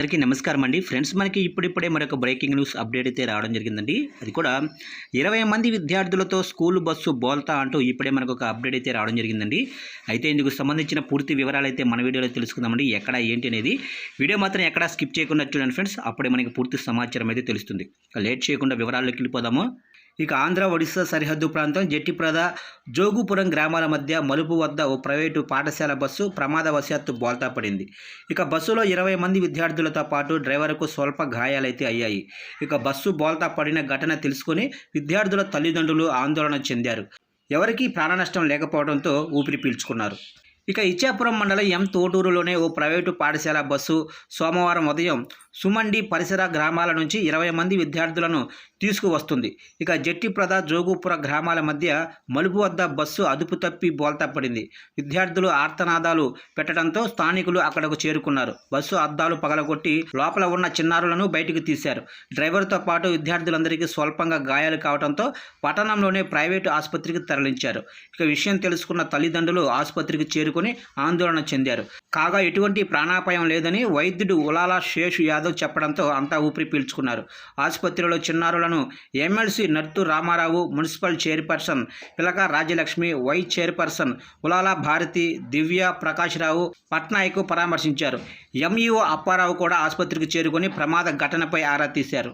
అందరికీ నమస్కారం అండి. ఫ్రెండ్స్ మనకి ఇప్పుడిప్పుడే మరొక బ్రేకింగ్ న్యూస్ అప్డేట్ అయితే రావడం జరిగిందండి. అది కూడా ఇరవై మంది విద్యార్థులతో స్కూల్ బస్సు బోల్తా అంటూ ఇప్పుడే మనకు ఒక అప్డేట్ అయితే రావడం జరిగిందండి. అయితే ఇందుకు సంబంధించిన పూర్తి వివరాలు అయితే మన వీడియోలో తెలుసుకుందామండి. ఎక్కడ ఏంటి అనేది వీడియో మాత్రం ఎక్కడ స్కిప్ చేయకుండా చూడండి ఫ్రెండ్స్. అప్పుడే మనకి పూర్తి సమాచారం అయితే తెలుస్తుంది. లేట్ చేయకుండా వివరాల్లోకి వెళ్ళిపోదాము. ఇక ఆంధ్ర ఒడిశా సరిహద్దు ప్రాంతం జట్టిప్రద జోగుపురం గ్రామాల మధ్య మలుపు వద్ద ఓ ప్రైవేటు పాఠశాల బస్సు ప్రమాదవశాత్తు బోల్తా పడింది. ఇక బస్సులో ఇరవై మంది విద్యార్థులతో పాటు డ్రైవర్కు స్వల్ప గాయాలైతే అయ్యాయి. ఇక బస్సు బోల్తా పడిన ఘటన తెలుసుకుని విద్యార్థుల తల్లిదండ్రులు ఆందోళన చెందారు. ఎవరికీ ప్రాణనష్టం లేకపోవడంతో ఊపిరి పీల్చుకున్నారు. ఇక ఇచ్చాపురం మండలం ఎం తోటూరులోనే ఓ ప్రైవేటు పాఠశాల బస్సు సోమవారం ఉదయం సుమండి పరిసర గ్రామాల నుంచి ఇరవై మంది విద్యార్థులను తీసుకువస్తుంది. ఇక జట్టిప్రద జోగుపుర గ్రామాల మధ్య మలుపు వద్ద బస్సు అదుపు తప్పి బోల్తా పడింది విద్యార్థులు ఆర్తనాదాలు పెట్టడంతో స్థానికులు అక్కడకు చేరుకున్నారు. బస్సు అద్దాలు పగలగొట్టి లోపల ఉన్న చిన్నారులను బయటకు తీశారు. డ్రైవర్తో పాటు విద్యార్థులందరికీ స్వల్పంగా గాయాలు కావడంతో పట్టణంలోనే ప్రైవేటు ఆసుపత్రికి తరలించారు. ఇక విషయం తెలుసుకున్న తల్లిదండ్రులు ఆసుపత్రికి చేరు ఎదుర్కొని ఆందోళన చెందారు. కాగా ఎటువంటి ప్రాణాపాయం లేదని వైద్యుడు ఉలాలా శేషు యాదవ్ చెప్పడంతో అంతా ఊపిరి పీల్చుకున్నారు. ఆసుపత్రిలో చిన్నారులను MLC Narthu Ramarao municipal chairperson Pilaka Rajyalakshmi vice chairperson Ulala Bharati Divya Prakashrao Patnaik పరామర్శించారు. ఎంఈఓ అప్పారావు కూడా ఆసుపత్రికి చేరుకొని ప్రమాద ఘటనపై ఆరా తీశారు.